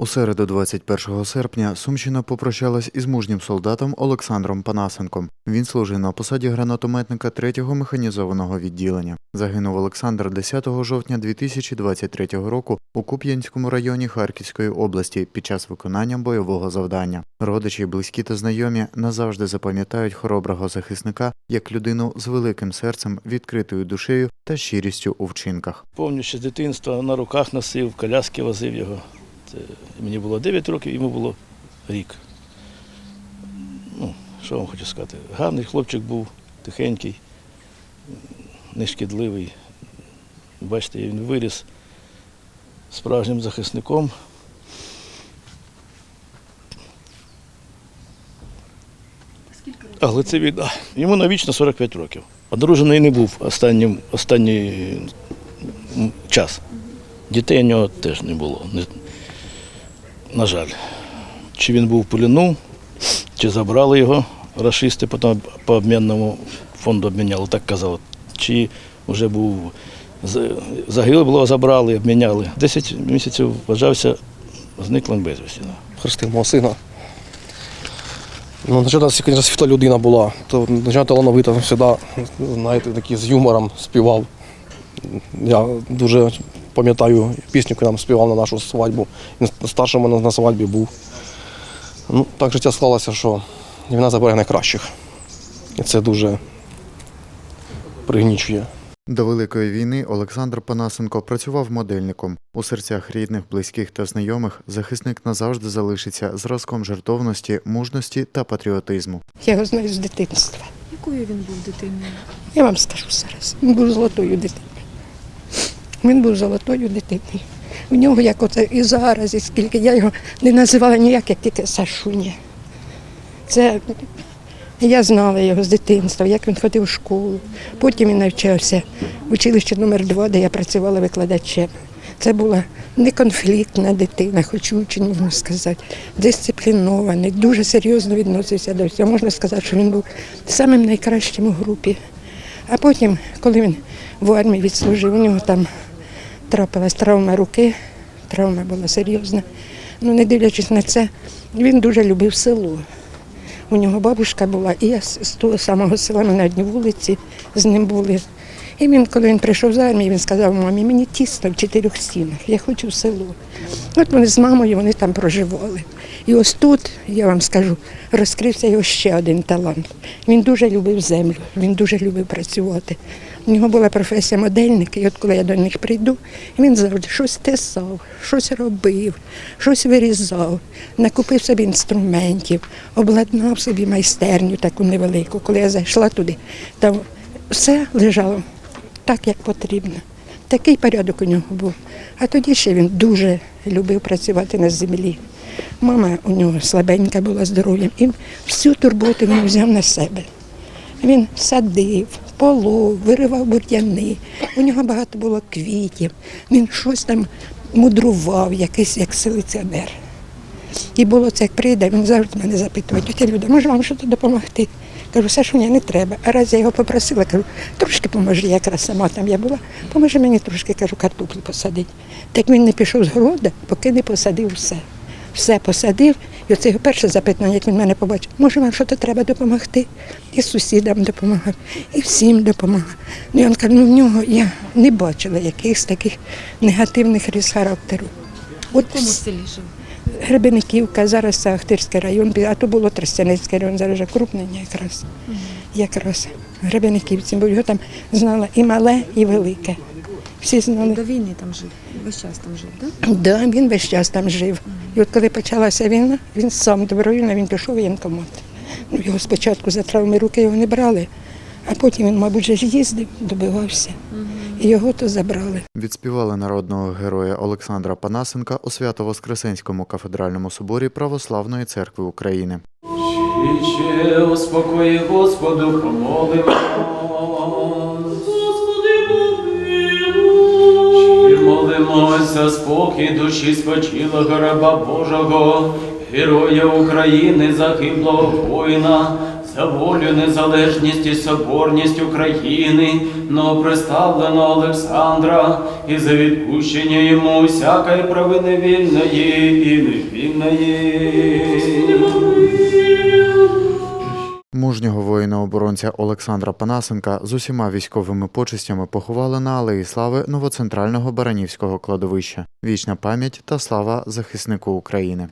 У середу 21 серпня Сумщина попрощалась із мужнім солдатом Олександром Панасенком. Він служив на посаді гранатометника 3-го механізованого відділення. Загинув Олександр 10 жовтня 2023 року у Куп'янському районі Харківської області під час виконання бойового завдання. Родичі, близькі та знайомі назавжди запам'ятають хороброго захисника як людину з великим серцем, відкритою душею та щирістю у вчинках. Повністю з дитинства на руках носив, коляски возив його. Це мені було 9 років, йому було рік. Ну, що вам хочу сказати? Гарний хлопчик був, тихенький, нешкідливий. Бачите, він виріс справжнім захисником. Але це війна. Йому навічно 45 років. Одружений не був останнім, останній час. Дітей у нього теж не було. На жаль. Чи він був в плену, чи забрали його рашисти, потім по обмінному фонду обміняли, так казали. Чи вже був загиблого забрали, обміняли. Десять місяців вважався зниклим безвісті. хрестив мого сина. Ну, звичайно, звісно, світла людина була, то звичайно, талановита завжди, знаєте, такий з юмором співав. Я дуже пам'ятаю пісню, яку нам співав на нашу свадьбу. Він старшим мене на свадьбі був. Ну, так життя склалося, що війна забере найкращих. І це дуже пригнічує. До Великої війни Олександр Панасенко працював модельником. У серцях рідних, близьких та знайомих захисник назавжди залишиться зразком жертовності, мужності та патріотизму. Я його знаю з дитинства. Якою він був дитиною? Я вам скажу зараз. Він був золотою дитиною. Він був золотою дитиною. У нього, як оце і зараз, і скільки я його не називала ніяк, як тільки Сашуня. Це я знала його з дитинства, як він ходив в школу. Потім він навчався в училищі номер 2 де я працювала викладачем. Це була неконфліктна дитина, хоч учень, можна сказати, дисциплінований, дуже серйозно відносився до всього. Можна сказати, що він був самим найкращим у групі. А потім, коли він в армії відслужив, у нього там трапилась травма руки, травма була серйозна. Ну, не дивлячись на це, він дуже любив село. У нього бабушка була, і я з того самого села ми на одній вулиці з ним були. І він, коли він прийшов з армії, він сказав мамі, мені тісно в чотирьох стінах, я хочу в село. От вони з мамою вони там проживали. І ось тут, я вам скажу, розкрився його ще один талант. Він дуже любив землю, він дуже любив працювати. У нього була професія модельника, і от коли я до них прийду, він завжди щось тесав, щось робив, щось вирізав, накупив собі інструментів, обладнав собі майстерню таку невелику. Коли я зайшла туди, там все лежало так, як потрібно. Такий порядок у нього був. А тоді ще він дуже любив працювати на землі. Мама у нього слабенька була здоров'ям, і всю турботу він взяв на себе. Він садив, полов, виривав бур'яни. У нього багато було квітів. Він щось там мудрував, якийсь як селекціонер. І було це, як прийде, він завжди мене запитував, тетя Люда, може вам щось допомогти? Кажу, Сашуня, не треба. А раз я його попросила, кажу, трошки поможи, я якраз сама там я була, поможи мені трошки, кажу, картоплю посадити. Так він не пішов з города, поки не посадив все. Все посадив, і оце його перше запитання, як він мене побачив, може вам щось треба допомогти? І сусідам допомагав, і всім допомагав. Ну, і він каже, ну в нього я не бачила якихось таких негативних рис характеру. От В якому селі жив? Гребениківка, зараз це Ахтирський район, а то було Тростянецький район, зараз вже крупнення якраз. Якраз Гребениківці, бо його там знала і мале, і велике. Всі знали. До війни там жив. Весь час там жив, так? Да, він весь час там жив. І от коли почалася війна, він сам добровільно він пішов в воєнкомат. Ну, його спочатку за травми руки його не брали, а потім він, мабуть, же ж їздив, добивався. Його то забрали. Відспівали народного героя Олександра Панасенка у Свято-Воскресенському кафедральному соборі Православної церкви України. Ще у спокої Господу помолимо. Ще молимося спокій душі спочилого раба Божого, героя України, загиблого воїна, за волю, незалежність і соборність України, новоприставлено Олександра, і за відпущення йому всякої провини вільної і невільної. Мужнього воїна-оборонця Олександра Панасенка з усіма військовими почестями поховали на Алеї Слави новоцентрального Баранівського кладовища. Вічна пам'ять та слава захиснику України.